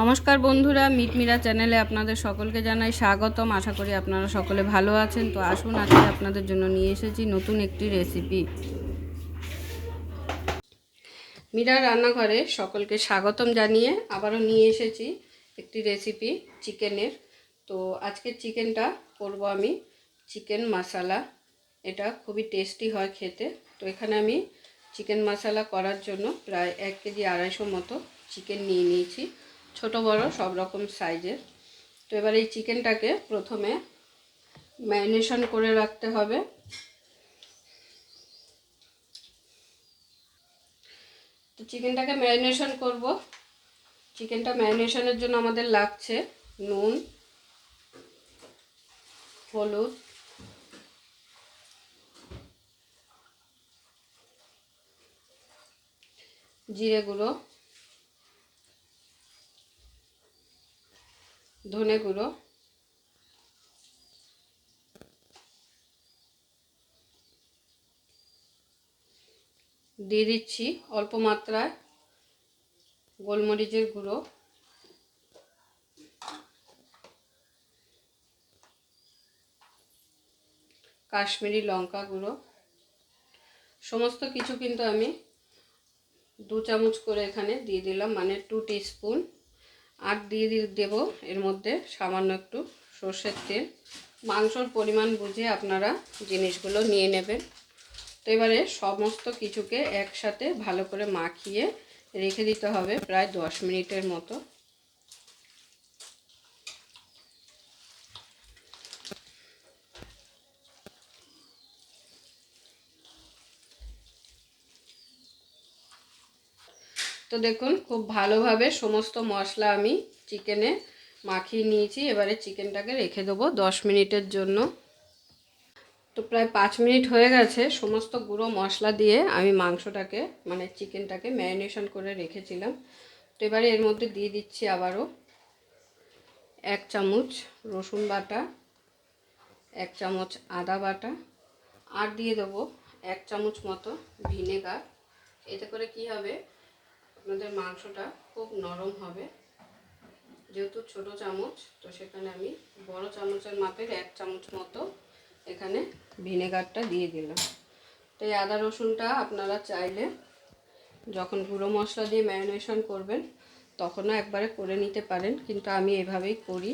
নমস্কার বন্ধুরা, মিটমিরা চ্যানেলে আপনাদের সকলকে জানাই স্বাগতম। আশা করি আপনারা সকলে ভালো আছেন। তো আসুন, আজকে আপনাদের জন্য নিয়ে এসেছি নতুন একটি রেসিপি মীরা রান্নাঘরে সকলকে স্বাগতম জানিয়ে আবারও নিয়ে এসেছি একটি রেসিপি চিকেনের। তো আজকের চিকেনটা করব আমি চিকেন মশালা। এটা খুবই টেস্টি হয় খেতে। তো এখানে আমি চিকেন মশালা করার জন্য প্রায় এক কেজি আড়াইশো মতো চিকেন নিয়ে নিয়েছি। ছোট, বড়, সব রকম সাইজের। তো এবার এই চিকেনটাকে প্রথমে ম্যারিনেশন করে রাখতে হবে। তো চিকেনটাকে ম্যারিনেশন করব। চিকেনটা ম্যারিনেশনের জন্য আমাদের লাগছে নুন, হলুদ, জিরে গুঁড়ো ধনে গুঁড়ো। দিয়ে দিচ্ছি অল্প মাত্রায় গোলমরিচের গুঁড়ো। কাশ্মীরি লঙ্কা গুঁড়ো। সমস্ত কিছু কিন্তু আমি দু চামচ করে এখানে দিয়ে দিলাম মানে টু স্পুন আর দিয়ে দেবো। এর মধ্যে সামান্য একটু সর্ষের তেল। মাংসর পরিমাণ বুঝে আপনারা জিনিসগুলো নিয়ে নেবেন। তো এবারে সমস্ত কিছুকে একসাথে ভালো করে মাখিয়ে রেখে দিতে হবে প্রায় দশ মিনিটের মতো। তো দেখুন, খুব ভালোভাবে সমস্ত মশলা আমি চিকেনে মাখিয়ে নিয়েছি। এবারে চিকেনটাকে রেখে দেবো দশ মিনিটের জন্য। তো প্রায় পাঁচ মিনিট হয়ে গেছে, সমস্ত গুঁড়ো মশলা দিয়ে আমি মাংসটাকে মানে চিকেনটাকে ম্যারিনেশন করে রেখেছিলাম। তো এবারে এর মধ্যে দিয়ে দিচ্ছি আবারও এক চামচ রসুন বাটা, এক চামচ আদা বাটা, আর দিয়ে দেবো এক চামচ মতো ভিনেগার। এতে করে কি হবে? আপনাদের মাংসটা খুব নরম হবে। যেহেতু ছোট চামচ, তো সেখানে আমি বড় চামচের মাপের এক চামচ মতো এখানে ভিনেগারটা দিয়ে দিলাম। তো এই আদা রসুনটা আপনারা চাইলে যখন গুঁড়ো মশলা দিয়ে ম্যারিনেশন করবেন, তখনও একবারে করে নিতে পারেন। কিন্তু আমি এভাবেই করি,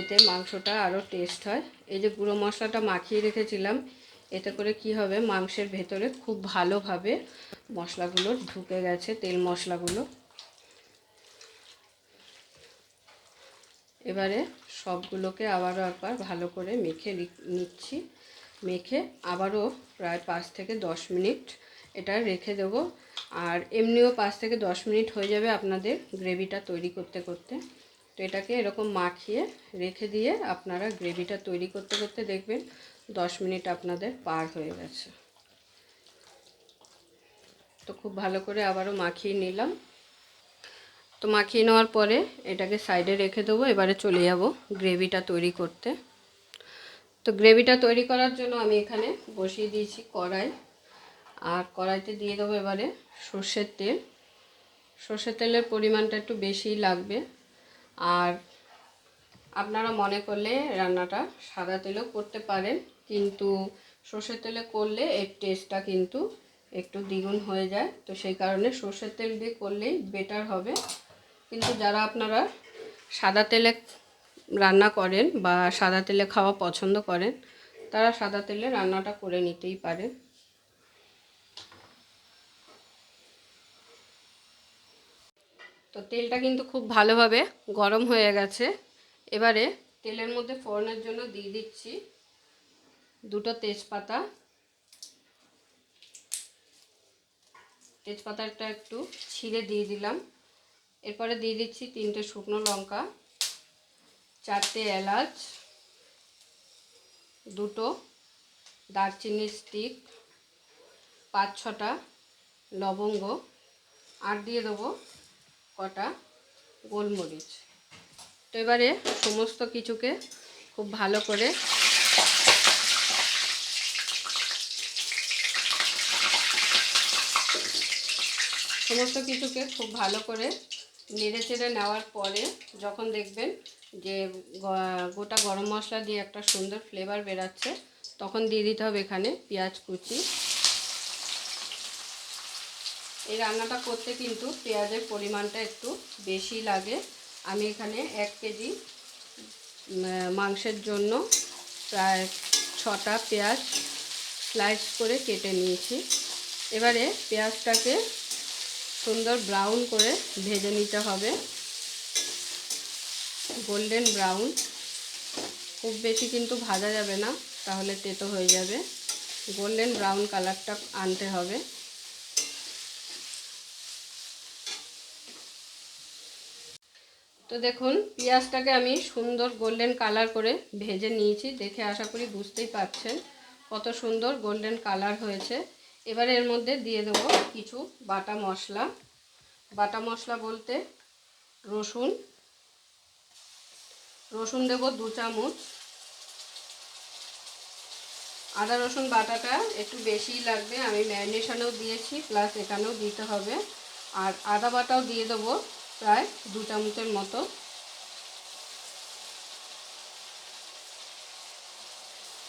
এতে মাংসটা আরও টেস্ট হয়। এই যে গুঁড়ো মশলাটা মাখিয়ে রেখেছিলাম এতে করে কি হবে? মাংসের ভেতরে খুব ভালোভাবে মশলাগুলো ঢুকে গেছে, তেল মশলাগুলো। এবারে সবগুলোকে আবারও একবার ভালো করে মেখে নিচ্ছি। মেখে আবারও প্রায় পাঁচ থেকে দশ মিনিট এটা রেখে দেবো। আর এমনিও পাঁচ থেকে দশ মিনিট হয়ে যাবে আপনাদের গ্রেভিটা তৈরি করতে করতে। তো এটাকে এরকম মাখিয়ে রেখে দিয়ে আপনারা গ্রেভিটা তৈরি করতে করতে দেখবেন দশ মিনিট আপনাদের পার হয়ে গেছে। তো খুব ভালো করে আবারও মাখিয়ে নিলাম। তো মাখিয়ে নেওয়ার পরে এটাকে সাইডে রেখে দেবো, এবারে চলে যাব গ্রেভিটা তৈরি করতে। তো গ্রেভিটা তৈরি করার জন্য আমি এখানে বসিয়ে দিয়েছি কড়াই। আর কড়াইতে দিয়ে দেবো এবারে সর্ষের তেল। সর্ষের তেলের পরিমাণটা একটু বেশিই লাগবে। আর আপনারা মনে করলে রান্নাটা সাদা তেলেও করতে পারেন। কিন্তু সর্ষের তেলে করলে এর টেস্টটা কিন্তু একটু দ্বিগুণ হয়ে যায়। তো সেই কারণে সর্ষের তেল দিয়ে করলেই বেটার হবে। কিন্তু যারা আপনারা সাদা তেলে রান্না করেন বা সাদা তেলে খাওয়া পছন্দ করেন, তারা সাদা তেলে রান্নাটা করে নিতেই পারেন। তো তেলটা কিন্তু খুব ভালোভাবে গরম হয়ে গেছে। এবারে তেলের মধ্যে ফোড়নের জন্য দিয়ে দিচ্ছি। দুটো তেজপাতা। তেজপাতাটা একটু ছিঁড়ে দিয়ে দিলাম। এরপরে দিয়ে দিচ্ছি তিনটে শুকনো লঙ্কা, চারটে এলাচ, দুটো দারচিনির স্টিক পাঁচ ছটা লবঙ্গ, আর দিয়ে দেবো কটা গোলমরিচ। তো এবারে সমস্ত কিছুকে খুব ভালো করে সমস্ত কিছুকে খুব ভালো করে নেড়ে চেড়ে নেওয়ার পরে যখন দেখবেন যে গোটা গরম মশলা দিয়ে একটা সুন্দর ফ্লেভার বেরাচ্ছে, তখন দিয়ে দিতে হবে এখানে পেঁয়াজ কুচি। এই রান্নাটা করতে কিন্তু পেঁয়াজের পরিমাণটা একটু বেশি লাগে। আমি এখানে এক কেজি মাংসের জন্য প্রায় ছটা পেঁয়াজ স্লাইস করে কেটে নিয়েছি। এবারে পেঁয়াজটাকে সুন্দর ব্রাউন করে ভেজে নিতে হবে। গোল্ডেন ব্রাউন খুব বেশি কিন্তু ভাজা যাবে না, তাহলে তেতো হয়ে যাবে। গোল্ডেন ব্রাউন কালারটা আনতে হবে। তো দেখুন, পেঁয়াজটাকে আমি সুন্দর গোল্ডেন কালার করে ভেজে নিয়েছি, দেখে আশা করি বুঝতেই পারছেন কত সুন্দর গোল্ডেন কালার হয়েছে। এবারে এর মধ্যে দিয়ে দেবো কিছু বাটা মশলা। বাটা মশলা বলতে রসুন। রসুন দেব দু চামচ। আদা রসুন বাটাটা একটু বেশিই লাগবে, আমি ম্যারিনেশনেও দিয়েছি, প্লাস এখানেও দিতে হবে। আর আদা বাটাও দিয়ে দেবো প্রায় দু চামচের মতো।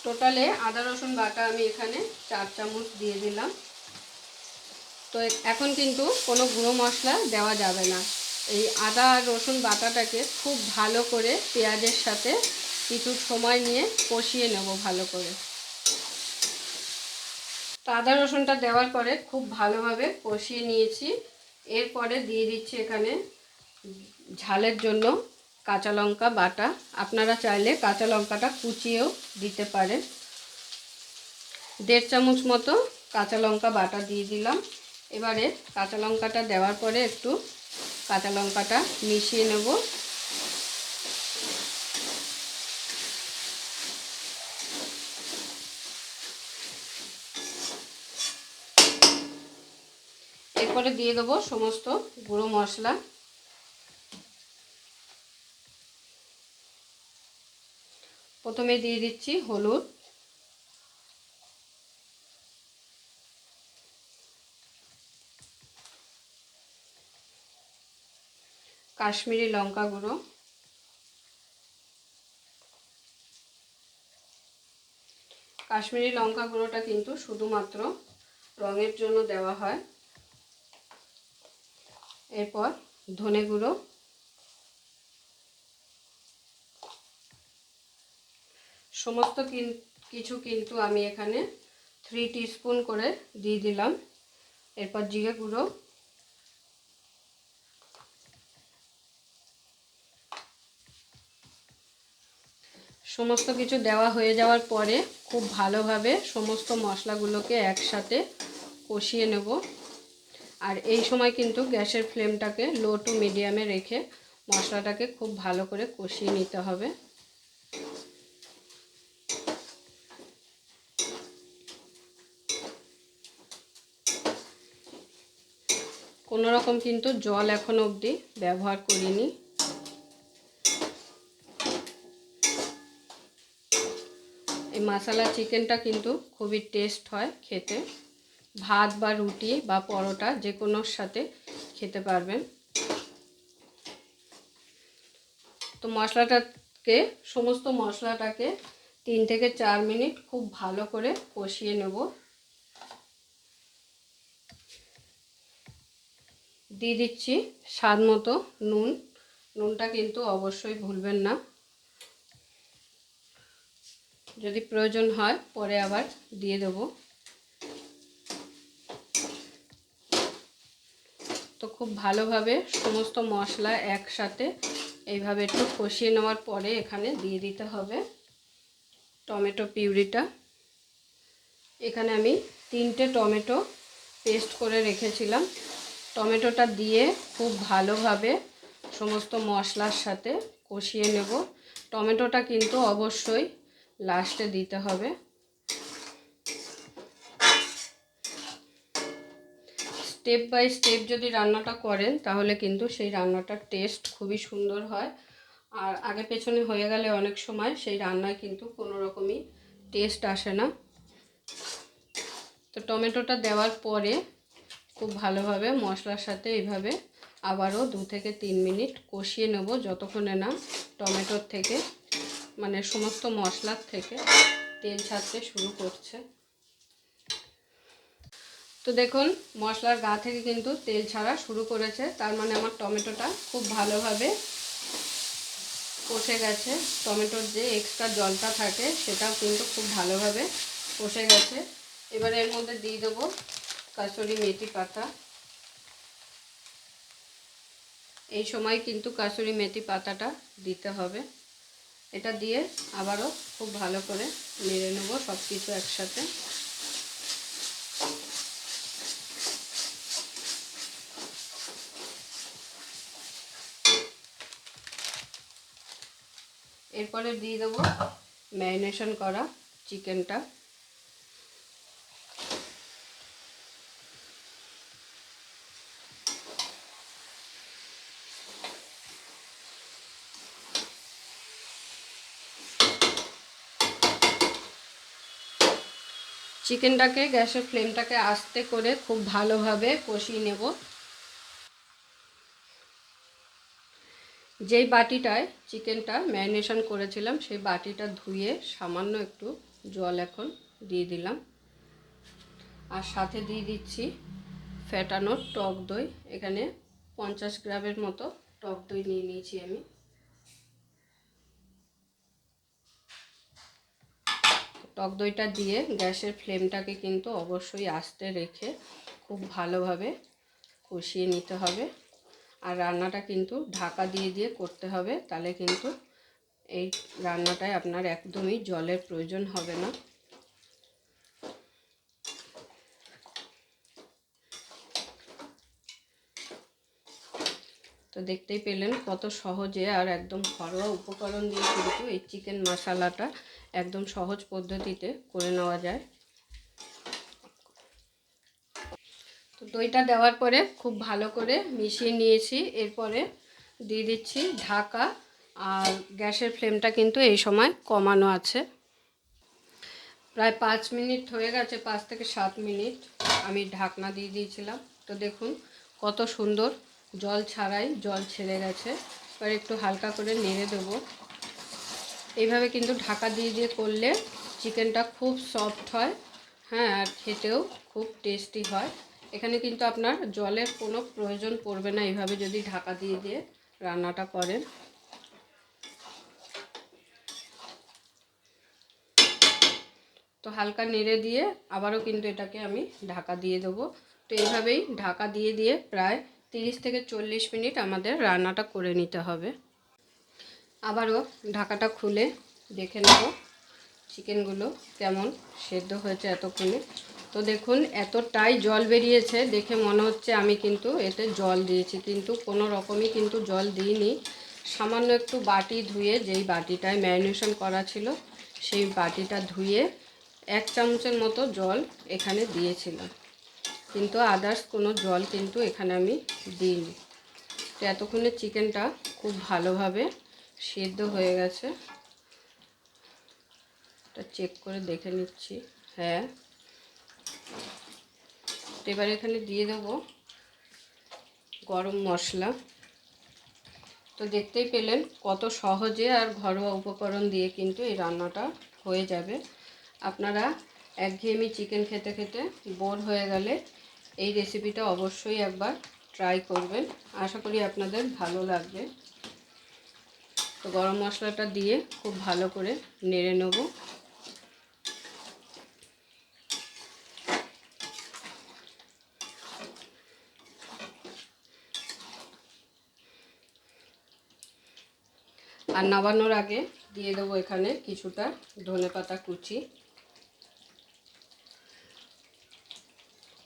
টোটালে আদা, রসুন বাটা আমি এখানে চার চামচ দিয়ে দিলাম। তো এখন কিন্তু কোনো গুঁড়ো মশলা দেওয়া যাবে না। এই আদা আর রসুন বাটাটাকে খুব ভালো করে পেঁয়াজের সাথে কিছু সময় নিয়ে কষিয়ে নেব ভালো করে। তো আদা, রসুনটা দেওয়ার পরে খুব ভালোভাবে কষিয়ে নিয়েছি। এরপরে দিয়ে দিচ্ছি এখানে ঝালের জন্য কাঁচা লঙ্কা বাটা। আপনারা চাইলে কাঁচা লঙ্কাটা কুচিয়েও দিতে পারেন। দেড় চামচ মতো কাঁচা লঙ্কা বাটা দিয়ে দিলাম। এবারে কাঁচা লঙ্কাটা দেওয়ার পরে একটু কাঁচা লঙ্কাটা মিশিয়ে নেব। এরপরে দিয়ে দেবো সমস্ত গুঁড়ো মশলা। প্রথমে দিয়ে দিচ্ছি হলুদ। কাশ্মীরি লঙ্কা গুঁড়ো। কাশ্মীরি লঙ্কা গুঁড়োটা কিন্তু শুধুমাত্র রঙের জন্য দেওয়া হয়। এরপর ধনে গুঁড়ো। সমস্ত কিছু কিন্তু আমি এখানে থ্রি টিস্পুন করে দিয়ে দিলাম। এরপর জিরে গুঁড়ো। সমস্ত কিছু দেওয়া হয়ে যাওয়ার পরে খুব ভালোভাবে সমস্ত মশলাগুলোকে একসাথে কষিয়ে নেব। আর এই সময় কিন্তু গ্যাসের ফ্লেমটাকে লো টু মিডিয়ামে রেখে মশলাটাকে খুব ভালো করে কষিয়ে নিতে হবে। কোনো রকম কিন্তু জল এখন অবধি ব্যবহার করিনি। এই মশালা চিকেনটা কিন্তু খুবই টেস্ট হয় খেতে। ভাত বা রুটি বা পরোটা যে কোনোর সাথে খেতে পারবেন। তো মশলাটাকে, সমস্ত মশলাটাকে তিন থেকে চার মিনিট খুব ভালো করে কষিয়ে নেব। দিয়ে দিচ্ছি স্বাদ মতো নুন। নুনটা কিন্তু অবশ্যই ভুলবেন না। যদি প্রয়োজন হয় পরে আবার দিয়ে দেব। তো খুব ভালোভাবে সমস্ত মশলা একসাথে এইভাবে একটু কষিয়ে নেওয়ার পরে এখানে দিয়ে দিতে হবে টমেটো পিউরিটা। এখানে আমি তিনটে টমেটো পেস্ট করে রেখেছিলাম। টমেটোটা দিয়ে খুব ভালোভাবে সমস্ত মশলার সাথে কষিয়ে নেব। টমেটোটা কিন্তু অবশ্যই লাস্টে দিতে হবে। স্টেপ বাই স্টেপ যদি রান্নাটা করেন, তাহলে কিন্তু সেই রান্নাটার টেস্ট খুবই সুন্দর হয়। আর আগে পেছনে হয়ে গেলে অনেক সময় সেই রান্নায় কিন্তু কোনো রকমই টেস্ট আসে না। তো টমেটোটা দেওয়ার পরে খুব ভালোভাবে মশলার সাথে এইভাবে আবারও দু থেকে তিন মিনিট কষিয়ে নেব যতক্ষণে না টমেটোর থেকে মানে সমস্ত মশলার থেকে তেল ছাড়তে শুরু করছে। তো দেখুন, মশলার গা থেকে কিন্তু তেল ছাড়া শুরু করেছে, তার মানে আমার টমেটোটা খুব ভালোভাবে কষে গেছে। টমেটোর যে এক্সট্রা জলটা থাকে, সেটাও কিন্তু খুব ভালোভাবে কষে গেছে। এবারে এর মধ্যে দিয়ে দেবো কাসুরি মেথি পাতা। এই সময় কিন্তু কাসুরি মেথি পাতাটা দিতে হবে। এটা দিয়ে আবারও খুব ভালো করে নেড়ে নেব সব কিছু একসাথে। এরপরে দিয়ে দেবো ম্যারিনেশন করা চিকেনটা। চিকেনটাকে, গ্যাসের ফ্লেমটাকে আস্তে করে খুব ভালোভাবে কষিয়ে নেব। যেই বাটিটায় চিকেনটা ম্যারিনেশন করেছিলাম, সেই বাটিটা ধুয়ে সামান্য একটু জল এখন দিয়ে দিলাম। আর সাথে দিয়ে দিচ্ছি ফ্যাটানোর টক দই। এখানে পঞ্চাশ গ্রামের মতো টক দই নিয়ে নিয়েছি আমি। টক দইটা দিয়ে গ্যাসের ফ্লেমটাকে কিন্তু অবশ্যই আস্তে রেখে খুব ভালোভাবে কষিয়ে নিতে হবে। আর রান্নাটা কিন্তু ঢাকা দিয়ে দিয়ে করতে হবে, তাহলে কিন্তু এই রান্নাটায় আপনার একদমই জলের প্রয়োজন হবে না। তো দেখতেই পেলেন কত সহজে আর একদম ঘরোয়া উপকরণ দিয়ে কিন্তু এই চিকেন মশালাটা একদম সহজ পদ্ধতিতে করে নেওয়া যায়। তো দইটা দেওয়ার পরে খুব ভালো করে মিশিয়ে নিয়েছি। এরপরে দিয়ে দিচ্ছি ঢাকা আর গ্যাসের ফ্লেমটা কিন্তু এই সময় কমানো আছে। প্রায় পাঁচ মিনিট হয়ে গেছে, পাঁচ থেকে সাত মিনিট আমি ঢাকনা দিয়ে দিয়েছিলাম। তো দেখুন কত সুন্দর জল ছাড়াই জল ছেড়ে গেছে। এবার একটু হালকা করে নেড়ে দেবো। এইভাবে কিন্তু ঢাকা দিয়ে দিয়ে করলে চিকেনটা খুব সফট হয় হ্যাঁ আর খেতেও খুব টেস্টি হয়। এখানে কিন্তু আপনার জলের কোনো প্রয়োজন পড়বে না এইভাবে যদি ঢাকা দিয়ে দিয়ে রান্নাটা করেন। তো হালকা নেড়ে দিয়ে আবারও কিন্তু এটাকে আমি ঢাকা দিয়ে দেবো। তো এইভাবেই ঢাকা দিয়ে দিয়ে প্রায় তিরিশ থেকে চল্লিশ মিনিট আমাদের রান্নাটা করে নিতে হবে। আবারও ঢাকাটা খুলে দেখে নেব চিকেনগুলো কেমন সেদ্ধ হয়েছে এতক্ষণে। তো দেখুন, এতটাই জল বেরিয়েছে, দেখে মনে হচ্ছে আমি কিন্তু এতে জল দিয়েছি, কিন্তু কোনো রকমই কিন্তু জল দিইনি। সামান্য একটু বাটি ধুয়ে, যেই বাটিটায় ম্যারিনেশন করা ছিল, সেই বাটিটা ধুয়ে এক চামচের মতো জল এখানে দিয়েছিলাম। কিন্তু আদার্স কোনো জল কিন্তু এখানে আমি দিইনি। তো এতক্ষণে চিকেনটা খুব ভালোভাবে সেদ্ধ হয়ে গেছে। এটা চেক করে দেখে নিচ্ছি। হ্যাঁ। এবার এখানে দিয়ে দেবো গরম মশলা। তো দেখতেই পেলেন কত সহজে আর ঘরোয়া উপকরণ দিয়ে কিন্তু এই রান্নাটা হয়ে যাবে। আপনারা একঘেয়েমি চিকেন খেতে খেতে বোর হয়ে গেলে এই রেসিপিটা অবশ্যই একবার ট্রাই করবেন। আশা করি আপনাদের ভালো লাগবে। তো গরম মশলাটা দিয়ে খুব ভালো করে নেড়ে নেব। আর নামানোর আগে দিয়ে দেবো এখানে কিছুটা ধনে পাতা কুচি।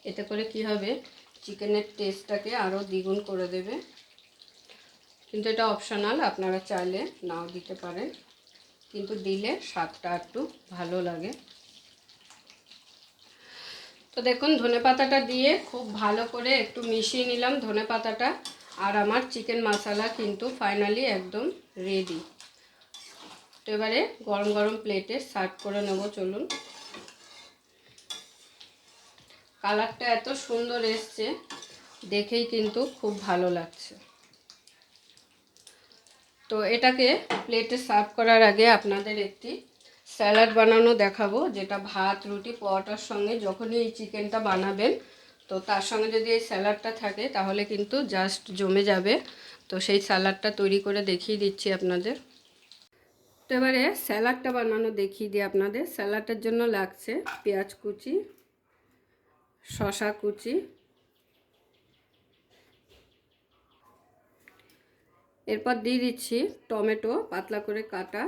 এতে করে কি হবে? চিকেনের টেস্টটাকে আরও দ্বিগুণ করে দেবে। কিন্তু এটা অপশনাল আপনারা চাইলে নাও দিতে পারেন। কিন্তু দিলে স্বাদটা একটু ভালো লাগে। তো দেখুন, ধনে পাতাটা দিয়ে খুব ভালো করে একটু মিশিয়ে নিলাম ধনে পাতাটা। আর আমার চিকেন মশলা কিন্তু ফাইনালি একদম রেডি তো এবারে গরম গরম প্লেটে সার্ভ করে নেব, চলুন। কালারটা এত সুন্দর এসছে, দেখেই কিন্তু খুব ভালো লাগছে। তো এটাকে প্লেটে সার্ভ করার আগে আপনাদের একটি স্যালাড বানানো দেখাবো, যেটা ভাত, রুটি, পরোটার সঙ্গে যখনই এই চিকেনটা বানাবেন, তো তার সঙ্গে যদি এই স্যালাডটা থাকে, তাহলে কিন্তু জাস্ট জমে যাবে। তো সেই স্যালাডটা তৈরি করে দেখিয়ে দিচ্ছি আপনাদের। তো এবারে স্যালাডটা বানানো দেখিয়ে দিই আপনাদের। স্যালাডের জন্য লাগছে পেঁয়াজ কুচি শশা কুচি এরপর দিয়ে দিচ্ছি টমেটো পাতলা করে কাটা,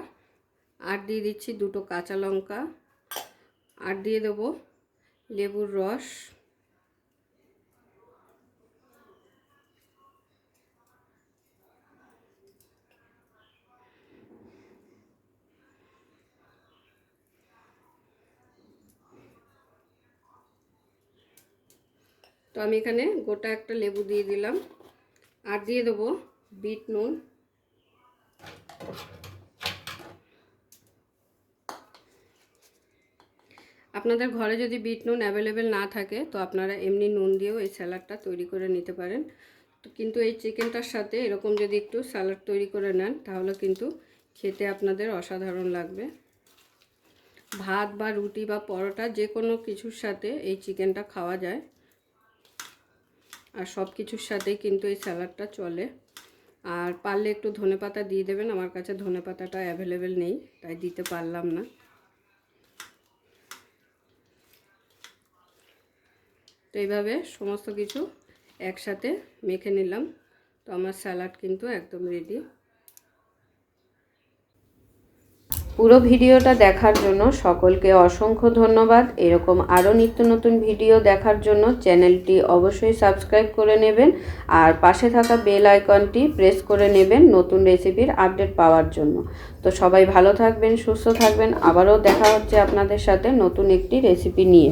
আর দিয়ে দিচ্ছি দুটো কাঁচা লঙ্কা, আর দিয়ে দেবো লেবুর রস। তো আমি এখানে গোটা একটা লেবু দিয়ে দিলাম, আর দিয়ে দেবো বিট নুন। আপনাদের ঘরে যদি বিট নুন অ্যাভেলেবেল না থাকে, তো আপনারা এমনি নুন দিয়েও এই স্যালাডটা তৈরি করে নিতে পারেন। তো কিন্তু এই চিকেনটার সাথে এরকম যদি একটু স্যালাড তৈরি করে নেন, তাহলে কিন্তু খেতে আপনাদের অসাধারণ লাগবে। ভাত বা রুটি বা পরোটা যে কোনো কিছুর সাথে এই চিকেনটা খাওয়া যায়। আর সব কিছুর সাথেই কিন্তু এই স্যালাডটা চলে। আর পারলে একটু ধনে পাতা দিয়ে দেবেন, আমার কাছে ধনে পাতাটা অ্যাভেলেবেল নেই, তাই দিতে পারলাম না। তো এইভাবে সমস্ত কিছু একসাথে মেখে নিলাম। তো আমার স্যালাড কিন্তু একদম রেডি পুরো ভিডিওটা দেখার জন্য সকলকে অসংখ্য ধন্যবাদ। এরকম আরও নিত্য নতুন ভিডিও দেখার জন্য চ্যানেলটি অবশ্যই সাবস্ক্রাইব করে নেবেন আর পাশে থাকা বেল আইকনটি প্রেস করে নেবেন নতুন রেসিপির আপডেট পাওয়ার জন্য। তো সবাই ভালো থাকবেন, সুস্থ থাকবেন। আবারও দেখা হচ্ছে আপনাদের সাথে নতুন একটি রেসিপি নিয়ে।